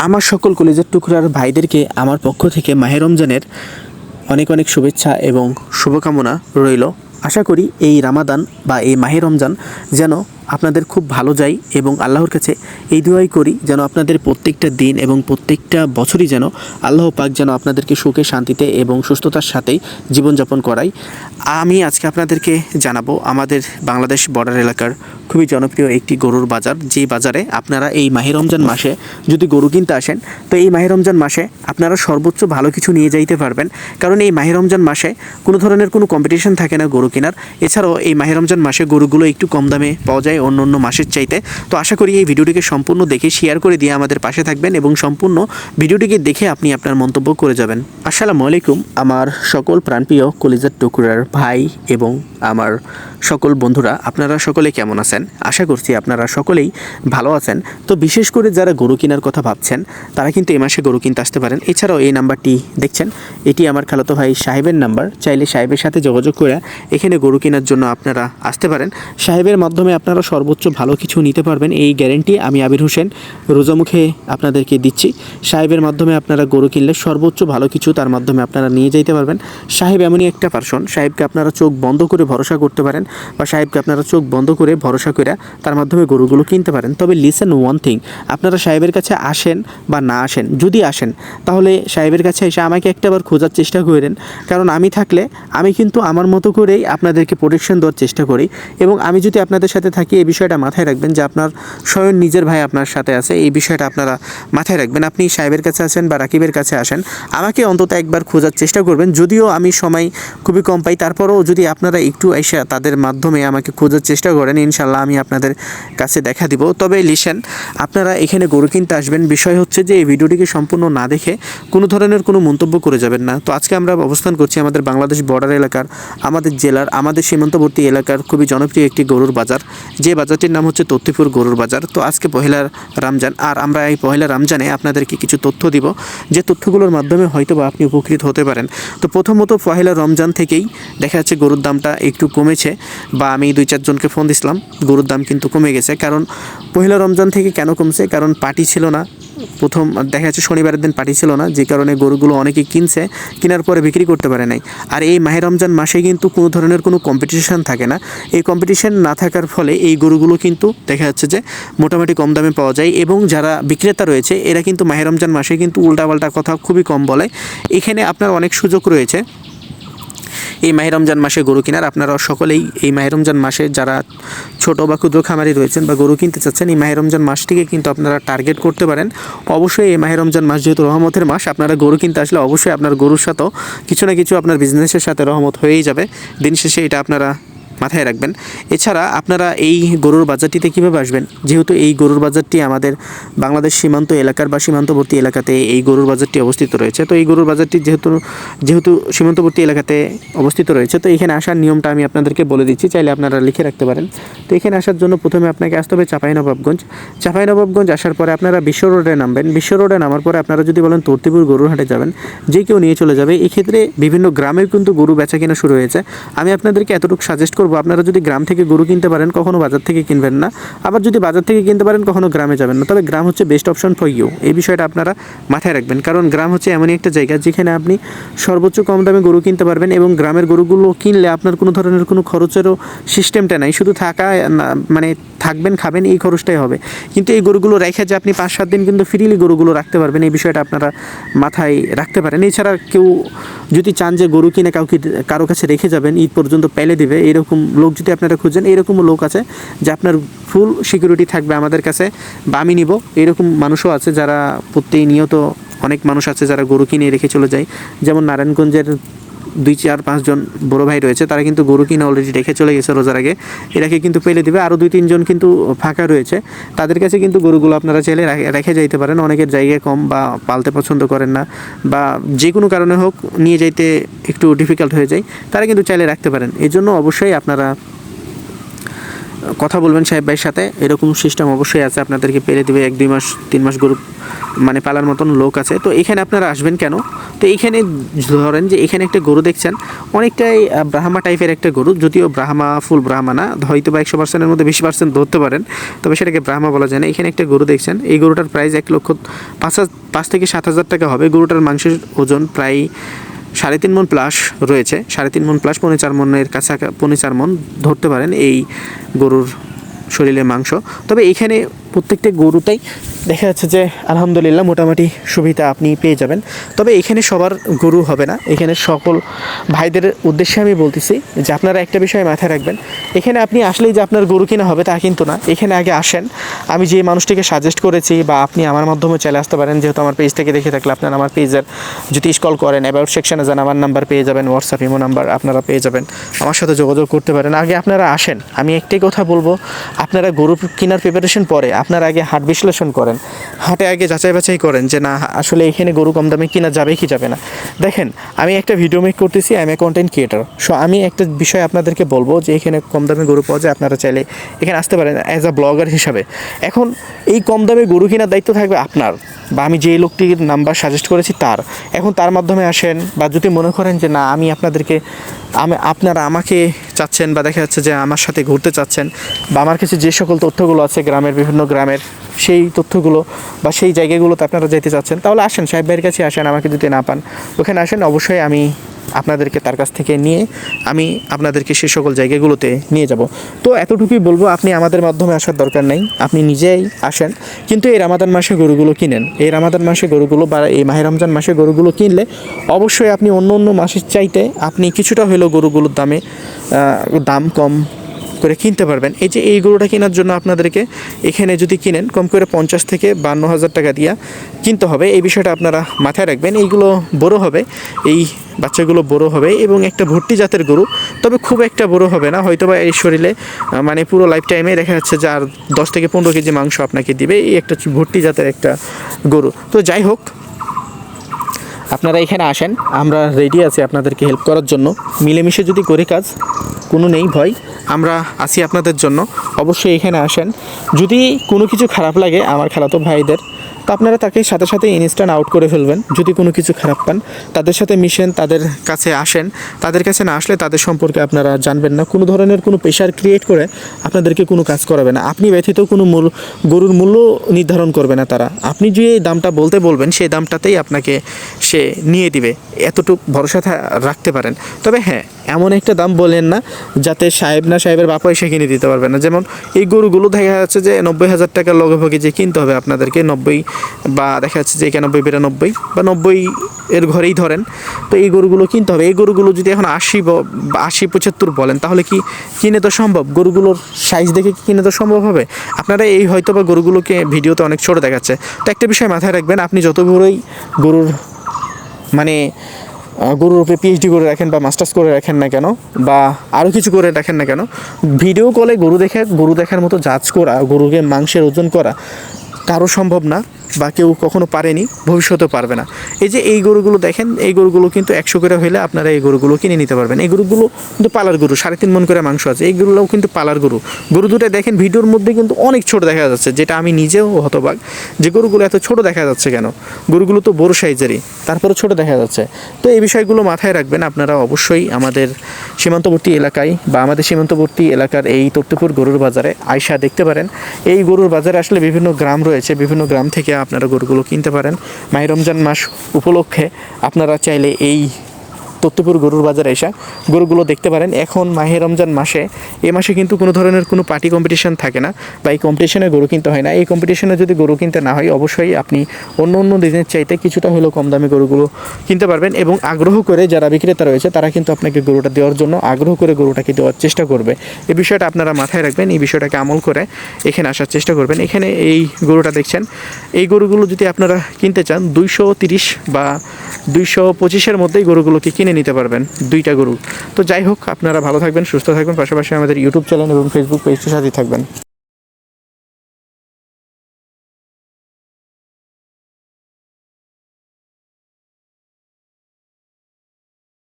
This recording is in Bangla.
আমার সকল কলেজের টুকরার ভাইদেরকে আমার পক্ষ থেকে মাহে রমজানের অনেক অনেক শুভেচ্ছা এবং শুভকামনা রইল। আশা করি এই রামাদান বা এই মাহে রমজান যেন আপনাদের খুব ভালো যাই এবং আল্লাহর কাছে এই দুয়াই করি যেন আপনাদের প্রত্যেকটা দিন এবং প্রত্যেকটা বছরই যেন আল্লাহ পাক যেন আপনাদেরকে সুখে, শান্তিতে এবং সুস্থতার সাথেই জীবনযাপন করাই। আমি আজকে আপনাদেরকে জানাব আমাদের বাংলাদেশ বর্ডার এলাকার খুবই জনপ্রিয় একটি গরুর বাজার। যেই বাজারে আপনারা এই মাহে রমজান মাসে যদি গরু কিনতে আসেন, তো এই মাহে রমজান মাসে আপনারা সর্বোচ্চ ভালো কিছু নিয়ে যাইতে পারবেন। কারণ এই মাহে রমজান মাসে কোনো ধরনের কোনো কম্পিটিশন থাকে না গরু কেনার। এছাড়াও এই মাহে রমজান মাসে গরুগুলো একটু কম দামে পাওয়া যায় অন্য অন্য মাসের চাইতে। তো আশা করি এই ভিডিওটিকে সম্পূর্ণ দেখে শেয়ার করে দিয়ে আমাদের পাশে থাকবেন এবং সম্পূর্ণ ভিডিওটিকে দেখে আপনি আপনার মন্তব্য করে যাবেন। আসসালামু আলাইকুম, আমার সকল প্রাণপ্রিয় কলিজার টুকুরার ভাই এবং আমার সকল বন্ধুরা, আপনারা সকলে কেমন আছেন? আশা করছি আপনারা সকলেই ভালো আছেন। তো বিশেষ করে যারা গরু কেনার কথা ভাবছেন, তারা কিন্তু এই মাসে গরু কিনতে আসতে পারেন। এছাড়াও এই নাম্বারটি দেখছেন, এটি আমার খালাতো ভাই সাহেবের নাম্বার। চাইলে সাহেবের সাথে যোগাযোগ করে এখানে গরু কেনার জন্য আপনারা আসতে পারেন। সাহেবের মাধ্যমে আপনারা সর্বোচ্চ ভালো কিছু নিতে পারবেন, এই গ্যারেন্টি আমি আবির হোসেন রোজামুখে আপনাদেরকে দিচ্ছি। সাহেবের মাধ্যমে আপনারা গরু কিনলে সর্বোচ্চ ভালো কিছু তার মাধ্যমে আপনারা নিয়ে যেতে পারবেন। সাহেব এমনই একটা পার্সন সাহেবকে আপনারা চোখ বন্ধ করে ভরসা করতে পারেন বা সাহেবকে আপনারা চোখ বন্ধ করে ভরসা করে তার মাধ্যমে গরুগুলো কিনতে পারেন। তবে লিসেন ওয়ান থিং আপনারা সাহেবের কাছে আসেন বা না আসেন, যদি আসেন, তাহলে সাহেবের কাছে এসে আমাকে একটাবার খোঁজার চেষ্টা করেন কারণ আমি থাকলে আমি কিন্তু আমার মতো করেই আপনাদেরকে প্রোটেকশন দেওয়ার চেষ্টা করি এবং আমি যদি আপনাদের সাথে থাকি এই বিষয়টা মাথায় রাখবেন যে আপনার স্বয়ং নিজের ভাই আপনার সাথে আছে, এই বিষয়টা আপনারা মাথায় রাখবেন। আপনি সাহেবের কাছে আসেন বা রাকিবের কাছে আসেন, আমাকে অন্তত একবার খোঁজার চেষ্টা করবেন। যদিও আমি সময় খুবই কম পাই, তারপরেও যদি আপনারা একটু এসে তাদের মাধ্যমে আমাকে খোঁজার চেষ্টা করেন ইনশাল্লাহ আমি আপনাদের কাছে দেখা দিব। তবে লিসেন, আপনারা এখানে গরু কিনতে আসবেন। বিষয় হচ্ছে যে এই ভিডিওটিকে সম্পূর্ণ না দেখে কোনো ধরনের কোনো মন্তব্য করে যাবেন না। তো আজকে আমরা অবস্থান করছি আমাদের বাংলাদেশ বর্ডার এলাকার, আমাদের জেলার, আমাদের সীমান্তবর্তী এলাকার খুবই জনপ্রিয় একটি গরুর বাজার। যে বাজারটির নাম হচ্ছে তথ্যপুর গরুর বাজার। তো আজকে পহেলা রমজান। আর আমরা এই পহেলা রমজানে আপনাদেরকে কিছু তথ্য দিব। যে তথ্যগুলোর মাধ্যমে হয়তো বা আপনি উপকৃত হতে পারেন। তো প্রথমত পহেলা রমজান থেকেই দেখা যাচ্ছে গরুর দামটা একটু কমেছে বা আমি দুই চারজনকে ফোন দিছিলাম। গরুর দাম কিন্তু কমে গেছে। কারণ পহেলা রমজান থেকে কেন কমছে? কারণ পার্টি ছিল না। প্রথম দেখা যাচ্ছে শনিবারের দিন পার্টি ছিল না, যে কারণে গরুগুলো অনেকে কিনছে, কেনার পরে বিক্রি করতে পারে নাই। আর এই মাহে রমজান মাসে কিন্তু কোনো ধরনের কোনো কম্পিটিশন থাকে না। এই কম্পিটিশান না থাকার ফলে এই গরুগুলো কিন্তু দেখা যাচ্ছে যে মোটামুটি কম দামে পাওয়া যায় এবং যারা বিক্রেতা রয়েছে, এরা কিন্তু মাহে রমজান মাসে কিন্তু উল্টাপাল্টা কথা খুবই কম বলে। এখানে আপনার অনেক সুযোগ রয়েছে। এই মাহে রমজান মাসে গরু কেনার। আপনারা সকলেই এই মাহে রমজান মাসে যারা ছোট বা ক্ষুদ্র খামারি রয়েছেন বা গরু কিনতে চাচ্ছেন, এই মাহে রমজান মাসটিকে কিন্তু আপনারা টার্গেট করতে পারেন। অবশ্যই এই মাহে রমজান মাস যেহেতু রহমতের মাস, আপনারা গরু কিনতে আসলে অবশ্যই আপনার গরুর সাথেও কিছু না কিছু আপনার বিজনেসের সাথে রহমত হয়েই যাবে। দিন শেষে এটা আপনারা মাথায় রাখবেন। এছাড়া আপনারা এই গরুর বাজারটিতে কীভাবে আসবেন? যেহেতু এই গরুর বাজারটি আমাদের বাংলাদেশ সীমান্ত এলাকার বা সীমান্তবর্তী এলাকাতে এই গরুর বাজারটি অবস্থিত রয়েছে। তো এই গরুর বাজারটি যেহেতু যেহেতু সীমান্তবর্তী এলাকাতে অবস্থিত রয়েছে, তো এখানে আসার নিয়মটা আমি আপনাদেরকে বলে দিচ্ছি। চাইলে আপনারা লিখে রাখতে পারেন। তো এখানে আসার জন্য প্রথমে আপনাকে আসতে হবে চাঁপাইনবাবগঞ্জ। চাঁপাইনবাবগঞ্জ আসার পরে আপনারা বিশ্ব রোডে নামবেন। বিশ্ব রোডে নামার পরে আপনারা যদি বলেন তর্তিপুর গরুর হাটে যাবেন, যে কেউ নিয়ে চলে যাবে। এক্ষেত্রে বিভিন্ন গ্রামের কিন্তু গরু বেচা কেনা শুরু হয়েছে। আমি আপনাদেরকে এতটুকু সাজেস্ট করব আপনারা যদি গ্রাম থেকে গরু কিনতে পারেন, কখনো বাজার থেকে কিনবেন না। আবার যদি বাজার থেকে কিনতে পারেন, কখনো গ্রামে যাবেন না। তবে গ্রাম হচ্ছে বেস্ট অপশন ফর ইউ এই বিষয়টা আপনারা মাথায় রাখবেন। কারণ গ্রাম হচ্ছে এমনই একটা জায়গা যেখানে আপনি সর্বোচ্চ কম দামে গরু কিনতে পারবেন এবং গ্রামের গরুগুলো কিনলে আপনার কোনো ধরনের কোনো খরচেরও সিস্টেমটা নাই। শুধু থাকা মানে থাকবেন, খাবেন, এই খরচটাই হবে। কিন্তু এই গরুগুলো রেখে যে আপনি পাঁচ সাত দিন কিন্তু ফ্রিলি গরুগুলো রাখতে পারবেন, এই বিষয়টা আপনারা মাথায় রাখতে পারেন। এছাড়া কেউ যদি চান যে গরু কিনে কাউকে, কারও কাছে রেখে যাবেন, ঈদ পর্যন্ত পেলে দিবে, এরকম লোক যদি আপনারা খুঁজেন এরকমও লোক আছে যে আপনার ফুল সিকিউরিটি থাকবে আমাদের কাছে, বা আমি নিব। এরকম মানুষও আছে যারা প্রতিনিয়ত অনেক মানুষ আছে যারা গরু কিনে রেখে চলে যায়। যেমন নারায়ণগঞ্জের দুই চার পাঁচজন বড় ভাই রয়েছে, তারা কিন্তু গরু কিনে অলরেডি রেখে চলে গেছে রোজার আগে। এরাকে কিন্তু পেলে দিবে। আরও দুই তিনজন কিন্তু ফাঁকা রয়েছে। তাদের কাছে কিন্তু গরুগুলো আপনারা চাইলে রেখে যাইতে পারেন। অনেকের জায়গায় কম বা পালতে পছন্দ করেন না বা যে কোনো কারণে হোক, নিয়ে যাইতে একটু ডিফিকাল্ট হয়ে যায়। তারা কিন্তু চাইলে রাখতে পারেন। এই জন্য অবশ্যই আপনারা কথা বলবেন সাহেব ভাইয়ের সাথে। এরকম সিস্টেম অবশ্যই আছে, আপনাদেরকে পেরে দেবে, এক, দুই মাস, তিন মাস গরু মানে পালার মতন লোক আছে। তো এখানে আপনারা আসবেন কেন? তো এখানে ধরেন যে এখানে একটা গরু দেখছেন, অনেকটাই ব্রাহ্মা টাইপের একটা গরু, যদিও ব্রাহ্মা ফুল ব্রাহ্মা না হয়তো বা একশো পার্সেন্টের মধ্যে বেশি পার্সেন্ট ধরতে পারেন, তবে সেটাকে ব্রাহ্মা বলা যায় না। এখানে একটা গরু দেখছেন, এই গরুটার প্রাইস এক লক্ষ পাঁচ পাঁচ থেকে সাত হাজার টাকা হবে। গরুটার মাংসের ওজন প্রায় সাড়ে তিন মন প্লাস রয়েছে। সাড়ে তিন মন প্লাস পৌনে চার মনের কাছে পৌনে চার মন ধরতে পারেন এই গরুর শরীরের মাংস। তবে এখানে প্রত্যেকটা গরুতেই দেখা যাচ্ছে যে আলহামদুলিল্লাহ মোটামুটি সুবিধা আপনি পেয়ে যাবেন। তবে এখানে সবার গরু হবে না। এখানে সকল ভাইদের উদ্দেশ্যে আমি বলতেছি যে আপনারা একটা বিষয় মাথায় রাখবেন। এখানে আপনি আসলেই যে আপনার গরু কিনা হবে তা কিন্তু না। এখানে আগে আসেন। আমি যে মানুষটিকে সাজেস্ট করেছি বা আপনি আমার মাধ্যমে চলে আসতে পারেন, যেহেতু আমার পেজ থেকে দেখে থাকলে আপনারা আমার পেজের যদি স্কল করেন অ্যাবাউট সেকশনে যান, আমার নাম্বার পেয়ে যাবেন হোয়াটসঅ্যাপ ইমো নাম্বার আপনারা পেয়ে যাবেন। আমার সাথে যোগাযোগ করতে পারেন। আগে আপনারা আসেন। আমি একটাই কথা বলব, আপনারা গরু কেনার প্রিপারেশন পরে আপনারা আগে হাট বিশ্লেষণ করেন। হাটে আগে যাচাই বাছাই করেন যে না, আসলে এখানে গরু কম দামে কিনা যাবে কি যাবে না। দেখেন, আমি একটা ভিডিও মেক করতেছি আমি কন্টেন্ট ক্রিয়েটার সো আমি একটা বিষয় আপনাদেরকে বলব যে এখানে কম দামে গরু পাওয়া যায়, আপনারা চাইলে এখানে আসতে পারেন অ্যাজ আ ব্লগার হিসাবে। এখন, এই কম দামে গরু কেনার দায়িত্ব থাকবে আপনার। বা আমি যে লোকটির নাম্বার সাজেস্ট করেছি তার। এখন তার মাধ্যমে আসেন বা যদি মনে করেন যে না, আমি আপনাদেরকে, আমি, আপনারা আমাকে চাচ্ছেন বা দেখা যাচ্ছে যে আমার সাথে ঘুরতে চাচ্ছেন বা আমার কাছে যে সকল তথ্যগুলো আছে গ্রামের বিভিন্ন গ্রামের, সেই তথ্যগুলো বা সেই জায়গাগুলোতে আপনারা যেতে চাচ্ছেন, তাহলে আসেন, সাহেব ভাইয়ের কাছে আসেন, আমাকে যদি না পান। ওখানে আসেন, অবশ্যই আমি আপনাদেরকে তার কাছ থেকে নিয়ে আমি আপনাদেরকে সে সকল জায়গাগুলোতে নিয়ে যাব। তো এতটুকুই বলব, আপনি আমাদের মাধ্যমে আসার দরকার নেই। আপনি নিজেই আসেন। কিন্তু এই রামাদান মাসে গরুগুলো কিনেন। এই রামাদান মাসে গরুগুলো বা এই মাহে রমজান মাসে গরুগুলো কিনলে অবশ্যই আপনি অন্য অন্য মাসের চাইতে আপনি কিছুটা হলেও গরুগুলোর দামে দাম কম করে কিনতে পারবেন। এই যে এই গরুটা কেনার জন্য আপনাদেরকে এখানে যদি কিনেন, কম করে পঞ্চাশ থেকে বান্ন হাজার টাকা দিয়া কিনতে হবে। এই বিষয়টা আপনারা মাথায় রাখবেন। এইগুলো বড় হবে, এই বাচ্চাগুলো বড় হবে এবং একটা ভর্তি জাতের গরু, তবে খুব একটা বড় হবে না। হয়তো বা এই শরীরে মানে পুরো লাইফ টাইমে দেখা যাচ্ছে যে আর দশ থেকে পনেরো কেজি মাংস আপনাকে দিবে। এই একটা ভর্তি জাতের একটা গরু। তো যাই হোক, আপনারা এখানে আসেন। আমরা রেডি আছি আপনাদেরকে হেল্প করার জন্য। মিলেমিশে যদি করি কাজ, কোনো নেই ভয়। আমরা আসি আপনাদের জন্য। অবশ্যই এখানে আসেন। যদি কোনো কিছু খারাপ লাগে আমার খেলাতো ভাইদের, তো আপনারা তাকে সাথে সাথে ইনস্ট্যান্ট আউট করে ফেলবেন। যদি কোনো কিছু খারাপ পান, তাদের সাথে মিশেন, তাদের কাছে আসেন। তাদের কাছে না আসলে তাদের সম্পর্কে আপনারা জানবেন না। কোনো ধরনের কোনো প্রেশার ক্রিয়েট করে আপনাদেরকে কোনো কাজ করাবে না। আপনি ব্যথিত কোনো মূল, গরুর মূল্য নির্ধারণ করবে না তারা। আপনি যে দামটা বলতে বলবেন, সেই দামটাতেই আপনাকে সে নিয়ে দিবে। এতটুকু ভরসা রাখতে পারেন। তবে হ্যাঁ এমন একটা দাম বলেন না, যাতে সাহেব না সাহেবের বাপা এসে কিনে দিতে পারবে না। যেমন এই গরুগুলো দেখা যাচ্ছে যে নব্বই হাজার টাকার লগে ভগে যে কিনতে হবে আপনাদেরকে, নব্বই বা দেখা যাচ্ছে যে একানব্বই, বিরানব্বই বা নব্বই এর ঘরেই ধরেন, তো এই গরুগুলো কিনতে হবে। এই গরুগুলো যদি এখন আশি আশি পঁচাত্তর বলেন, তাহলে কি কিনে তো সম্ভব? গরুগুলোর সাইজ দেখে কি কিনে তো সম্ভব হবে? আপনারা এই হয়তো বা গরুগুলোকে ভিডিওতে অনেক ছোট দেখাচ্ছে। তো একটা বিষয় মাথায় রাখবেন, আপনি যত বড়ই গরুর মানে আহ, গরুর পিএইচডি করে রাখেন বা মাস্টার্স করে রাখেন না কেন বা আরও কিছু করে রাখেন না কেন ভিডিও কলে গরু দেখে গরু দেখার মতো জাজ করা গরুকে মাংসের ওজন করা কারও সম্ভব না। বা কেউ কখনো পারেনি, ভবিষ্যতেও পারবে না। এই যে এই গরুগুলো দেখেন, এই গরুগুলো কিন্তু একশো করে হলে আপনারা এই গরুগুলো কিনে নিতে পারবেন। এই গরুগুলো কিন্তু পালার গরু, সাড়ে তিন মন করে মাংস আছে। এই গরুগুলোও কিন্তু পালার গরু। গরু দুটো দেখেন, ভিডিওর মধ্যে কিন্তু অনেক ছোট দেখা যাচ্ছে, যেটা আমি নিজেও হতবাক। যে গরুগুলো এত ছোট দেখা যাচ্ছে কেন? গরুগুলো তো বড় সাইজেরই তারপরে ছোট দেখা যাচ্ছে। তো এই বিষয়গুলো মাথায় রাখবেন, আপনারা অবশ্যই আমাদের সীমান্তবর্তী এলাকায় বা আমাদের সীমান্তবর্তী এলাকার এই তত্ত্বপুর গরুর বাজারে আয়সা দেখতে পারেন। এই গরুর বাজারে আসলে বিভিন্ন গ্রাম রয়েছে, বিভিন্ন গ্রাম থেকে আপনারা গরুগুলো কিনতে পারেন। মাই রমজান মাস উপলক্ষে আপনারা চাইলে এই তত্ত্বপুর গরুর বাজারে এসে গরুগুলো দেখতে পারেন। এখন মাহে রমজান মাসে, এ মাসে কিন্তু কোনো ধরনের কোনো পার্টি কম্পিটিশন থাকে না বা এই কম্পিটিশনে গরু কিনতে হয় না। এই কম্পিটিশনে যদি গরু কিনতে না হয়, অবশ্যই আপনি অন্য অন্য দিনের চাইতে কিছুটা হলেও কম দামে গরুগুলো কিনতে পারবেন এবং আগ্রহ করে যারা বিক্রেতা রয়েছে, তারা কিন্তু আপনাকে গরুটা দেওয়ার জন্য আগ্রহ করে গরুটাকে দেওয়ার চেষ্টা করবে। এই বিষয়টা আপনারা মাথায় রাখবেন, এই বিষয়টাকে আমল করে এখানে আসার চেষ্টা করবেন। এখানে এই গরুটা দেখছেন, এই গরুগুলো যদি আপনারা কিনতে চান, দুইশো তিরিশ বা দুইশো পঁচিশের মধ্যেই গরুগুলোকে কিনে নিতে পারবেন, দুইটা গরু। তো যাই হোক, আপনারা ভালো থাকবেন, সুস্থ থাকবেন, পাশাপাশি আমাদের ইউটিউব চ্যানেল এবং ফেসবুক পেজটির সাথেই থাকবেন।